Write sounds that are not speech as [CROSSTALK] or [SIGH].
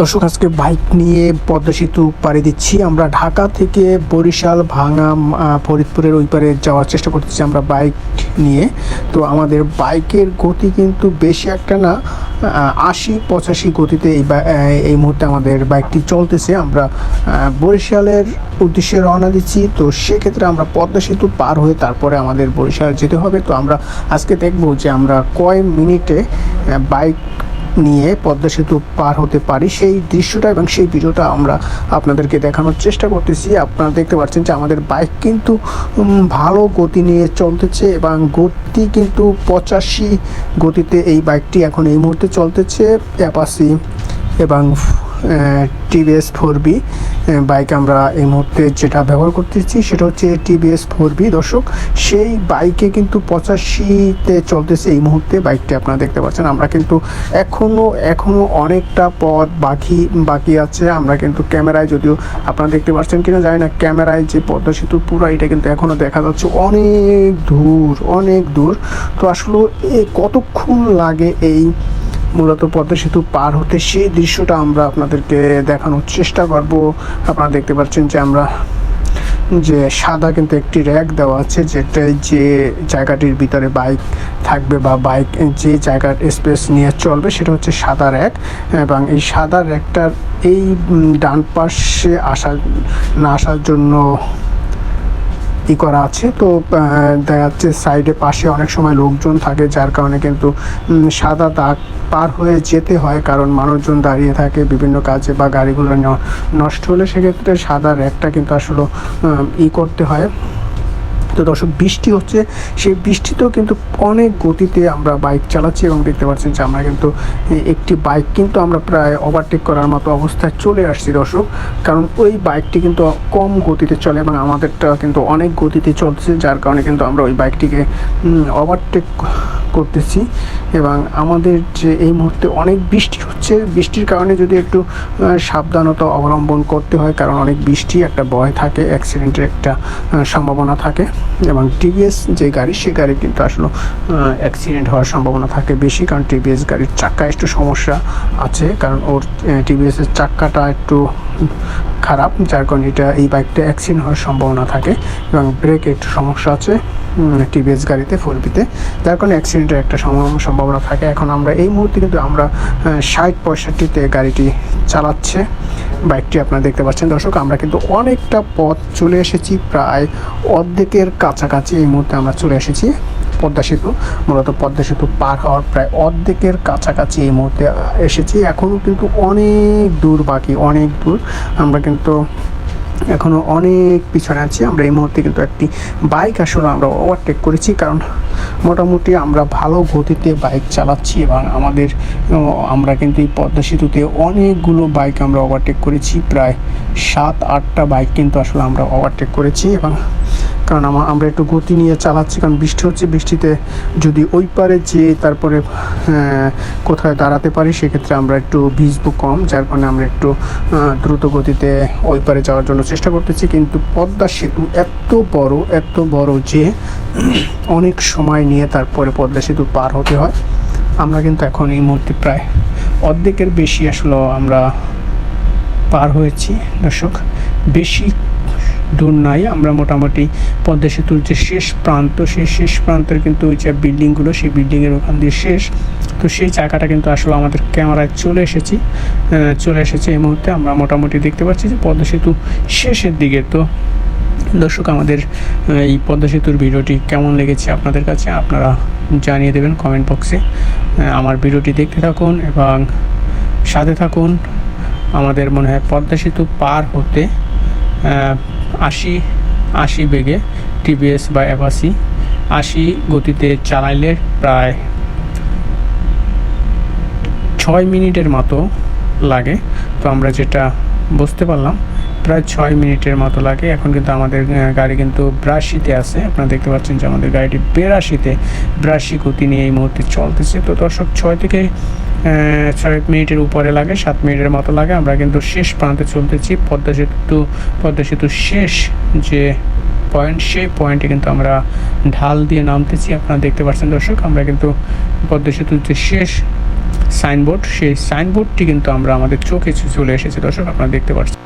দর্শক, আজকে বাইক নিয়ে পদ্মা সেতু পাড়ি দিচ্ছি। আমরা ঢাকা থেকে বরিশাল ভাঙা ফরিদপুরের ওই পারে যাওয়ার চেষ্টা করতেছি আমরা বাইক নিয়ে। তো আমাদের বাইকের গতি কিন্তু বেশি একটা না আশি, পঁচাশি গতিতে এই এই মুহূর্তে আমাদের বাইকটি চলতেছে। আমরা বরিশালের উদ্দেশ্যে রওনা দিচ্ছি। তো সেক্ষেত্রে আমরা পদ্মা সেতু পার হয়ে তারপরে আমাদের বরিশাল যেতে হবে। তো আমরা আজকে দেখব যে আমরা কয় মিনিটে বাইক নিয়ে পদ্মা সেতু পার হতে পারি। সেই দৃশ্যটা এবং সেই ভিডিওটা আমরা আপনাদেরকে দেখানোর চেষ্টা করতেছি। আপনারা দেখতে পাচ্ছেন যে আমাদের বাইক কিন্তু ভালো গতি নিয়ে চলতেছে এবং গতি কিন্তু পঁচাশি গতিতে এই বাইকটি এখন এই মুহূর্তে চলতেছে। অ্যাপাসি এবং টিভিএস ফোর বি বাইক আমরা এই মুহূর্তে যেটা ব্যবহার করতেছি, সেটা হচ্ছে টিভিএস ফোর বি দর্শক, সেই বাইকে কিন্তু পঁচাশিতে চলতেছে এই মুহূর্তে বাইকটি আপনারা দেখতে পাচ্ছেন। আমরা কিন্তু এখনও এখনও অনেকটা পথ বাকি বাকি আছে। আমরা কিন্তু ক্যামেরায় যদিও আপনারা দেখতে পাচ্ছেন কিনা জানি না, ক্যামেরায় যে পদ্মা সেতু পুরো, এটা কিন্তু এখনও দেখা যাচ্ছে অনেক দূর অনেক দূর। তো আসলে এ কতক্ষণ লাগে এই মূলত পদ্মা সেতু পার হতে সেই দৃশ্যটা আমরা আপনাদেরকে দেখানোর চেষ্টা করব। আপনারা দেখতে পাচ্ছেন যে আমরা যে সাদা কিন্তু একটি র্যাক দেওয়া আছে যেটা যে জায়গাটির ভিতরে বাইক থাকবে বা বাইক, যে জায়গার স্পেস নিয়ে চলবে সেটা হচ্ছে সাদা র্যাক এবং এই সাদা র্যাকটার এই ডান পাশে আসা, না আসার জন্য ই করা আছে। তো দেখা যাচ্ছে সাইডে পাশে অনেক সময় লোকজন থাকে, যার কারণে কিন্তু সাদা দাগ পার হয়ে যেতে হয়। কারণ মানুষজন দাঁড়িয়ে থাকে বিভিন্ন কাজে বা গাড়িগুলো নষ্ট হলে সেক্ষেত্রে সাদা র্যাকটা কিন্তু আসলে ই করতে হয়। তো দর্শক, বৃষ্টি হচ্ছে। সেই বৃষ্টিতেও কিন্তু অনেক গতিতে আমরা বাইক চালাচ্ছি এবং দেখতে পাচ্ছেন যে আমরা কিন্তু একটি বাইক কিন্তু আমরা প্রায় ওভারটেক করার মতো অবস্থায় চলে আসছি দর্শক। কারণ ওই বাইকটি কিন্তু কম গতিতে চলে এবং আমাদেরটা কিন্তু অনেক গতিতে চলছে যার কারণে কিন্তু আমরা ওই বাইকটিকে ওভারটেক করতেছি। এবং আমাদের যে এই মুহূর্তে অনেক বৃষ্টি হচ্ছে। বৃষ্টির কারণে যদি একটু সাবধানতা অবলম্বন করতে হয়, কারণ অনেক বৃষ্টি একটা ভয় থাকে অ্যাক্সিডেন্টের একটা সম্ভাবনা থাকে। এবং টিভিএস যে গাড়ি, সে গাড়ি কিন্তু আসলে অ্যাক্সিডেন্ট হওয়ার সম্ভাবনা থাকে বেশি, কারণ টিভিএস গাড়ির চাক্কা একটু সমস্যা আছে, কারণ ওর টিভিএসের চাক্কাটা একটু খারাপ, যার কারণে এটা এই বাইকটা অ্যাক্সিডেন্ট হওয়ার সম্ভাবনা থাকে এবং ব্রেকে একটু সমস্যা আছে টিভিএস গাড়িতে ফোর বিতে যার কারণে অ্যাক্সিডেন্টের একটা সম্ভাবনা থাকে। এখন আমরা এই মুহূর্তে কিন্তু আমরা ষাট পঁয়ষট্টিতে গাড়িটি চালাচ্ছে বাইকটি আপনারা দেখতে পাচ্ছেন। দর্শক, আমরা কিন্তু অনেকটা পথ চলে এসেছি, প্রায় অর্ধেকের কাছাকাছি এই মুহূর্তে আমরা চলে এসেছি। পদ্মা সেতু, মূলত পদ্মা সেতু পার হওয়ার প্রায় অর্ধেকের কাছাকাছি এই মুহূর্তে এসেছি। এখনও কিন্তু অনেক দূর বাকি, অনেক দূর। আমরা কিন্তু এখনও অনেক পিছনে আছি। আমরা এই মুহূর্তে কিন্তু একটি বাইক আসলে আমরা ওভারটেক করেছি, কারণ মোটামুটি আমরা ভালো গতিতে বাইক চালাচ্ছি এবং আমাদের আমরা কিন্তু এই পদ্মা সেতুতে অনেকগুলো বাইক আমরা ওভারটেক করেছি। প্রায় সাত আটটা বাইক কিন্তু আসলে আমরা ওভারটেক করেছি এবং কারণ আমা- আমরা একটু গতি নিয়ে চালাচ্ছি, কারণ বৃষ্টি হচ্ছে, বৃষ্টিতে যদি ওই পারে যে তারপরে কোথায় দাঁড়াতে পারি, সেক্ষেত্রে আমরা একটু ভিজবো কম, যার কারণে আমরা একটু দ্রুত গতিতে ওই পারে যাওয়ার জন্য চেষ্টা করতেছি। কিন্তু পদ্মা সেতু এত বড় এত বড় যে [CLEARS THROAT] অনেক সময় নিয়ে তারপরে পদ্মা সেতু পার হতে হয়। আমরা কিন্তু এখন এই মুহূর্তে প্রায় অর্ধেকের বেশি আসলে আমরা পার হয়েছি, দর্শক। বেশি দূর নাই আমরা মোটামুটি পদ্মা সেতুর যে শেষ প্রান্ত, সেই শেষ প্রান্তের কিন্তু ওই যে বিল্ডিংগুলো সেই বিল্ডিংয়ের ওখান দিয়ে শেষ। তো সেই জায়গাটা কিন্তু আসলে আমাদের ক্যামেরায় চলে এসেছি চলে এসেছে এই মুহূর্তে। আমরা মোটামুটি দেখতে পাচ্ছি যে পদ্মা সেতু শেষের দিকে। তো দর্শক, আমাদের এই পদ্মা সেতুর ভিডিওটি কেমন লেগেছে আপনাদের কাছে আপনারা জানিয়ে দেবেন কমেন্ট বক্সে আমার ভিডিওটি দেখতে থাকুন এবং সাথে থাকুন। আমাদের মনে হয় পদ্মা সেতু পার হতে আশি আশি বেগে টিভিএস বা অ্যাভাসি আশি গতিতে চালাইলে প্রায় ছয় মিনিটের মতো লাগে। তো আমরা যেটা বুঝতে পারলাম, প্রায় ছয় মিনিটের মতো লাগে। এখন কিন্তু আমাদের গাড়ি কিন্তু ব্রাশিতে আছে। আপনারা দেখতে পাচ্ছেন যে আমাদের গাড়িটি বেরাশিতে ব্রাশি গতি নিয়ে এই মুহূর্তে চলতেছে। তো দর্শক, ছয় থেকে ছয় মিনিটের উপরে লাগে, সাত মিনিটের মতো লাগে। আমরা কিন্তু শেষ প্রান্তে চলতেছি। পদ্মা সেতু পদ্মা সেতু শেষ যে পয়েন্ট সেই পয়েন্টে কিন্তু আমরা ঢাল দিয়ে নামতেছি। আপনারা দেখতে পাচ্ছেন দর্শক, আমরা কিন্তু পদ্মা সেতুর যে শেষ সাইনবোর্ড সেই সাইনবোর্ডটি কিন্তু আমরা আমাদের চোখে চলে এসেছে। দর্শক, আপনারা দেখতে পাচ্ছেন।